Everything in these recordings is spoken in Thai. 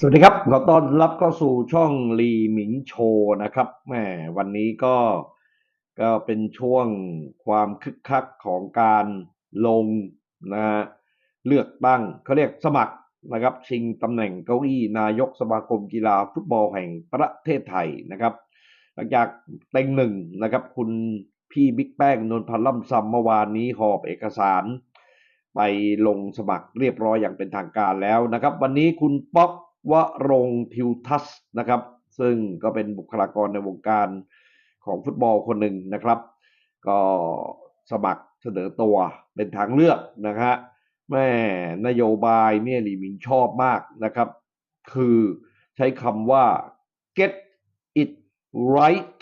สวัสดีครับ ขอต้อนรับเข้าสู่ช่องลีหมิงโชว์นะครับแหมวันนี้ก็ก็เป็นช่วงความคึกคักของการลงนะเลือกตั้งเขาเรียกสมัครนะครับ ชิงตำแหน่งเก้าอี้นายกสมาคมกีฬาฟุตบอลแห่งประเทศไทยนะครับ หลังจากเต็งหนึ่งนะครับ คุณพี่บิ๊กแป้งนนพันล่ำซำเมื่อวานนี้หอบเอกสาร ไปลงสมัครเรียบร้อยอย่างเป็นทางการแล้วนะครับ วันนี้คุณป๊อก วรงทิวทัศนะครับ ซึ่งก็เป็นบุคลากรในวงการของฟุตบอลคนหนึ่งนะครับ ก็สมัครเสนอตัวเป็นทางเลือกนะฮะแม่นโยบายเนี่ยลีมิงชอบมากนะครับ คือใช้คำว่า get it right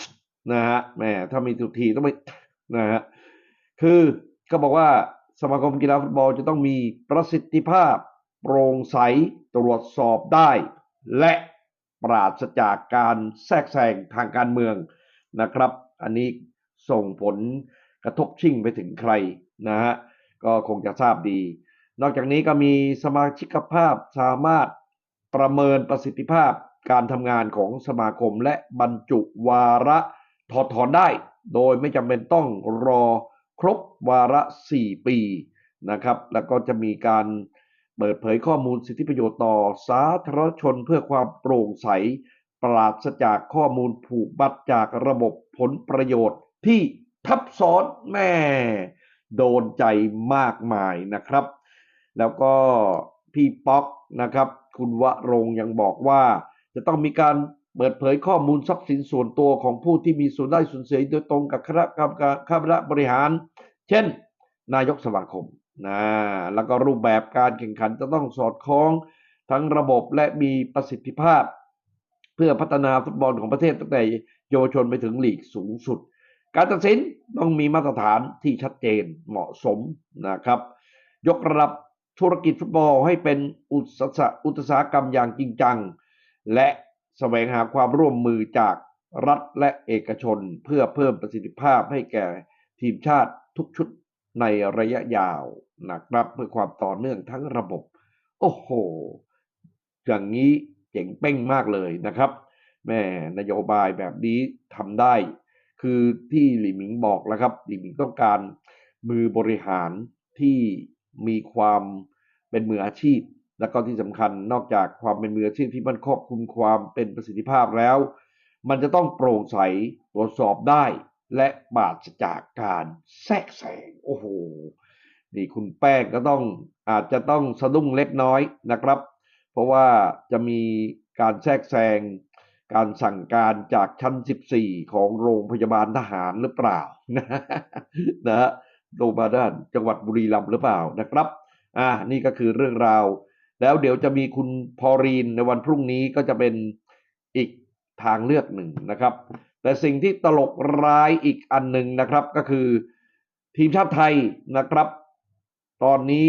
นะฮะแม่ถ้ามีทุกทีต้องไม่นะฮะคือก็บอกว่าสมาคมกีฬาฟุตบอลจะต้องมีประสิทธิภาพ โปร่งใส ตรวจสอบได้ และปราศจากการแทรกแซงทางการเมืองนะครับ อันนี้ส่งผลกระทบชิ่งไปถึงใครนะฮะก็คงจะทราบดี นอกจากนี้ก็มีสมาชิกภาพสามารถประเมินประสิทธิภาพการทำงานของสมาคมและบรรจุวาระถอดถอนได้ โดยไม่จำเป็นต้องรอครบวาระ 4 ปีนะครับ แล้วก็จะมีการ เปิดเผยข้อมูลสิทธิประโยชน์ต่อสาธารณชนเพื่อความโปร่งใส ปราศจากข้อมูลผูกบัตรจากระบบผลประโยชน์ที่ทับซ้อนแม่ โดนใจมากมายนะครับ แล้วก็พี่ป๊อกนะครับ คุณวรงยังบอกว่า จะต้องมีการเปิดเผยข้อมูลทรัพย์สินส่วนตัวของผู้ที่มีส่วนได้ส่วนเสียโดยตรงกับคณะกรรมการคณะบริหาร เช่น นายกสมาคม นะแล้วก็รูปแบบการแข่งขันจะต้องสอดคล้องทั้งระบบและมีประสิทธิภาพ เพื่อพัฒนาฟุตบอลของประเทศตั้งแต่เยาวชนไปถึงลีกสูงสุด การตัดสินต้องมีมาตรฐานที่ชัดเจนเหมาะสมนะครับ ยกระดับธุรกิจฟุตบอลให้เป็นอุตสาหอุตสาหกรรมอย่างจริงจัง และแสวงหาความร่วมมือจากรัฐและเอกชน เพื่อเพิ่มประสิทธิภาพให้แก่ทีมชาติทุกชุด ในระยะยาวนะครับเพื่อความต่อเนื่องทั้งระบบ โอ้โห อย่างนี้เจ๋งเป้งมากเลยนะครับแม่นโยบายแบบนี้ทำได้ คือที่หลีหมิงบอกแล้วครับหลีหมิงต้องการมือบริหารที่มีความเป็นมืออาชีพ แล้วก็ที่สำคัญนอกจากความเป็นมืออาชีพที่มันครอบคลุมความเป็นประสิทธิภาพแล้ว มันจะต้องโปร่งใสตรวจสอบได้ และปราศจากการแทรกแซงโอ้โหนี่คุณแป้งก็ต้องอาจจะต้องสะดุ้งเล็กน้อยนะครับ เพราะว่าจะมีการแทรกแซงการสั่งการจากชั้น 14 ของโรงพยาบาลทหารหรือเปล่านะฮะโรงพยาบาลจังหวัดบุรีรัมย์หรือเปล่านะครับอ่านี่ก็คือเรื่องราว แล้วเดี๋ยวจะมีคุณพอรีนในวันพรุ่งนี้ก็จะเป็นอีกทางเลือกหนึ่งนะครับ แต่สิ่งที่ตลกร้ายอีกอันหนึ่งนะครับก็คือทีมชาติไทยนะครับ ตอนนี้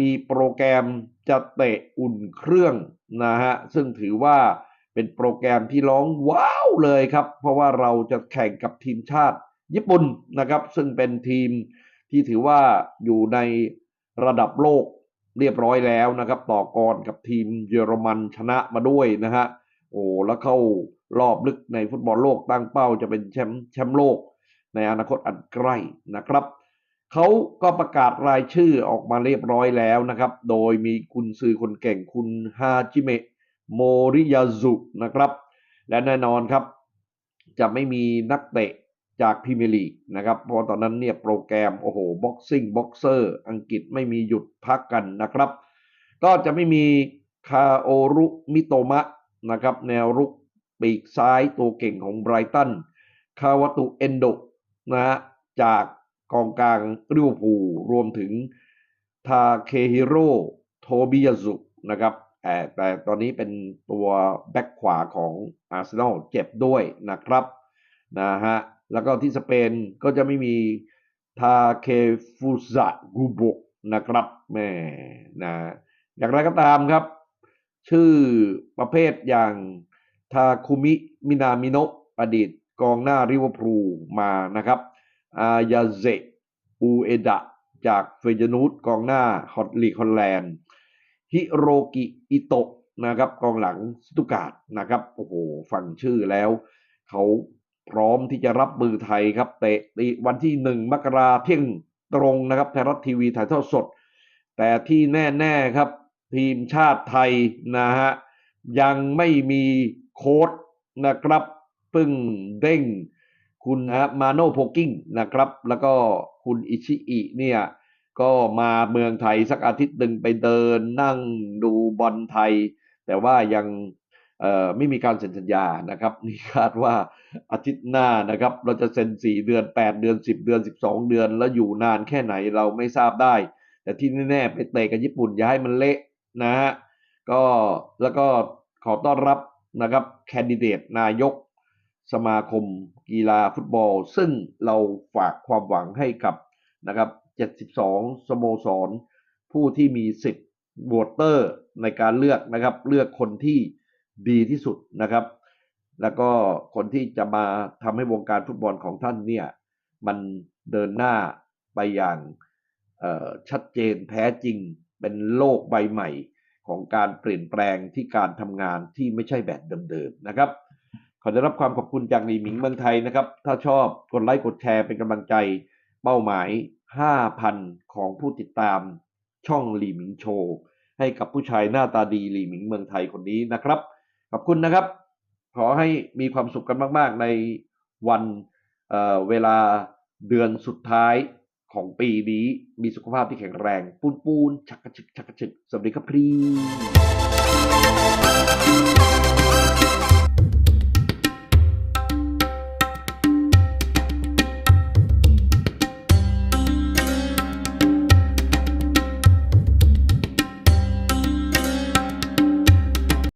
มีโปรแกรมจะเตะอุ่นเครื่องนะฮะซึ่งถือว่าเป็นโปรแกรมที่ร้องว้าวเลยครับ เพราะว่าเราจะแข่งกับทีมชาติญี่ปุ่นนะครับ ซึ่งเป็นทีมที่ถือว่าอยู่ในระดับโลกเรียบร้อยแล้วนะครับ ต่อกรกับทีมเยอรมันชนะมาด้วยนะฮะโอ้แล้วเข้า รอบลึกในฟุตบอลโลกตั้งเป้าจะเป็นแชมป์แชมป์โลกในอนาคตอันใกล้นะครับเขาก็ประกาศรายชื่อออกมาเรียบร้อยแล้วนะครับ โดยมีคุณซือคนเก่งคุณฮาจิเมะโมริยาซุนะครับ และแน่นอนครับ จะไม่มีนักเตะจากพรีเมียร์ลีกนะครับ เพราะตอนนั้นเนี่ยโปรแกรม โอ้โห บ็อกซิ่ง บ็อกเซอร์ อังกฤษไม่มีหยุดพักกันนะครับ ก็จะไม่มีคาโอรุมิโตมะนะครับ แนวรุก ปีกซ้ายตัวเก่งของไบรตัน คาวาตุเอนโดนะฮะจากกองกลางริวพูลรวมถึงทาเคฮิโร่โทบิยาซุนะครับแต่แต่ตอนนี้เป็นตัวแบ็คขวาของอาร์เซนอลเจ็บด้วยนะครับนะฮะแล้วก็ที่สเปนก็จะไม่มีทาเคฟูซะกูโบนะครับแม่นะอย่างไรก็ตามครับ ชื่อประเภทอย่าง ทาคุมิมินามิโนะอดีตกองหน้าริเวอร์พูลมานะครับ อายาเซอูเอดะ จากเฟยนูตกองหน้าฮอตลีฮอลแลนด์ ฮิโรกิอิโตะนะครับกองหลังสตุกาดนะครับโอ้โหฟังชื่อแล้ว เขาพร้อมที่จะรับมือไทยครับเตะวันที่หนึ่งมกราเที่ยงตรงนะครับไทยรัฐทีวีถ่ายทอดสด แต่ที่แน่ ๆ ครับ ทีมชาติไทยนะฮะยังไม่มีโค้ดนะครับเพิ่งเด้งคุณนะฮะมาโนโพกิ้งนะครับ แล้วก็คุณอิชิอิเนี่ยก็มาเมืองไทยสักอาทิตย์หนึ่งไปเดินนั่งดูบอลไทย แต่ว่ายังไม่มีการเซ็นสัญญานะครับนี่คาดว่าอาทิตย์หน้านะครับ เราจะเซ็นสี่เดือนแปดเดือนสิบเดือนสิบสองเดือน แล้วอยู่นานแค่ไหนเราไม่ทราบได้ แต่ที่แน่ๆไปเตะกับญี่ปุ่นอย่าให้มันเละนะฮะก็แล้วก็ขอต้อนรับ นะครับแคนดิเดตนายกสมาคมกีฬาฟุตบอล ซึ่งเราฝากความหวังให้กับนะครับ 72 สโมสร ผู้ที่มีสิทธิ์โหวตเตอร์ในการเลือกนะครับ เลือกคนที่ดีที่สุดนะครับ แล้วก็คนที่จะมาทำให้วงการฟุตบอลของท่านเนี่ย มันเดินหน้าไปอย่างชัดเจนแท้จริงเป็นโลกใบใหม่ ของการเปลี่ยนแปลงที่การทำงานที่ไม่ใช่แบบเดิมๆนะครับ ขอได้รับความขอบคุณจากหลีหมิงเมืองไทยนะครับ ถ้าชอบกดไลค์กดแชร์เป็นกำลังใจเป้าหมาย 5,000 ของผู้ติดตามช่องหลีหมิงโชว์ให้กับผู้ชายหน้าตาดีหลีหมิงเมืองไทยคนนี้นะครับ ขอบคุณนะครับ ขอให้มีความสุขกันมาก ๆ ในวันเเวลาเดือนสุดท้าย ของปีนี้มีสุขภาพที่แข็งแรง ปูนปูนชักกระชึกชักกระชึกสวัสดีครับพี่